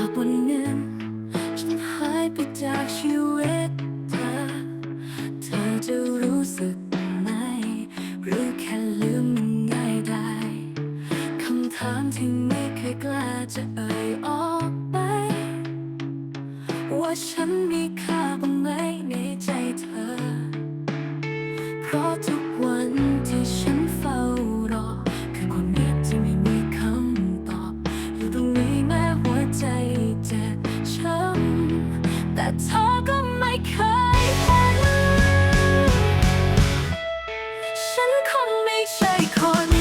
ากวันหนึ่งฉันหายไปจากชีวิตเธอ เธอจะรู้สึกไหม หรือแค่ลืมมันง่ายได้คำถามที่ไม่เคยกล้าจะเอ่ยออกไป ว่าฉันมีค่าบ้างไหมในใจเธอ เพราะทุก แต่เธอก็ไม่เคยเห็น ฉันคงไม่ใช่คน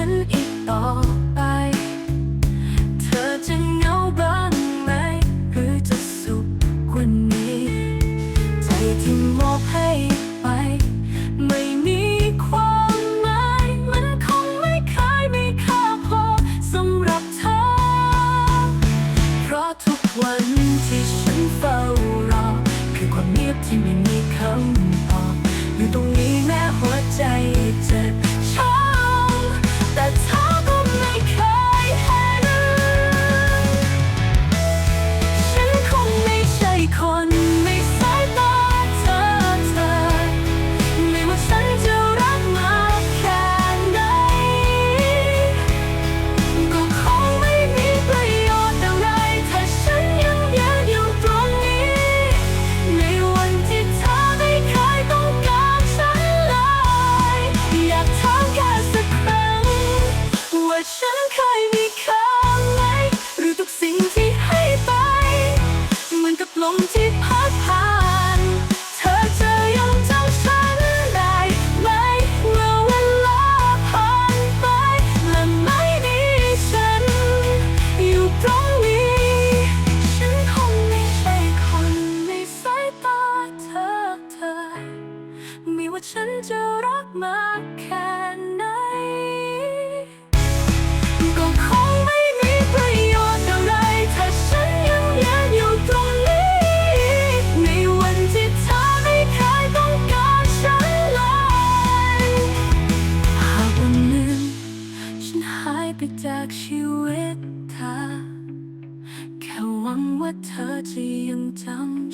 ฉันอีกต่อไป เธอจะเหงาบ้างไหม หรือจะสุขกว่านี้ ใจที่มอบให้ไป ไม่มีความหมาย มันคงไม่เคยมีค่าพอสำหรับเธอ เพราะทุกวันที่ฉันเฝ้ารอคือความเงียบที่ไม่ มากแค่ไหน ก็คงไม่มีประโยชน์อะไร ถ้าฉันยังยืนอยู่ตรงนี้ ในวันที่เธอไม่เคยต้องการฉันเลยหากวันหนึ่งฉันหายไปจากชีวิตเธอ แค่หวังว่าเธอจะยังจำ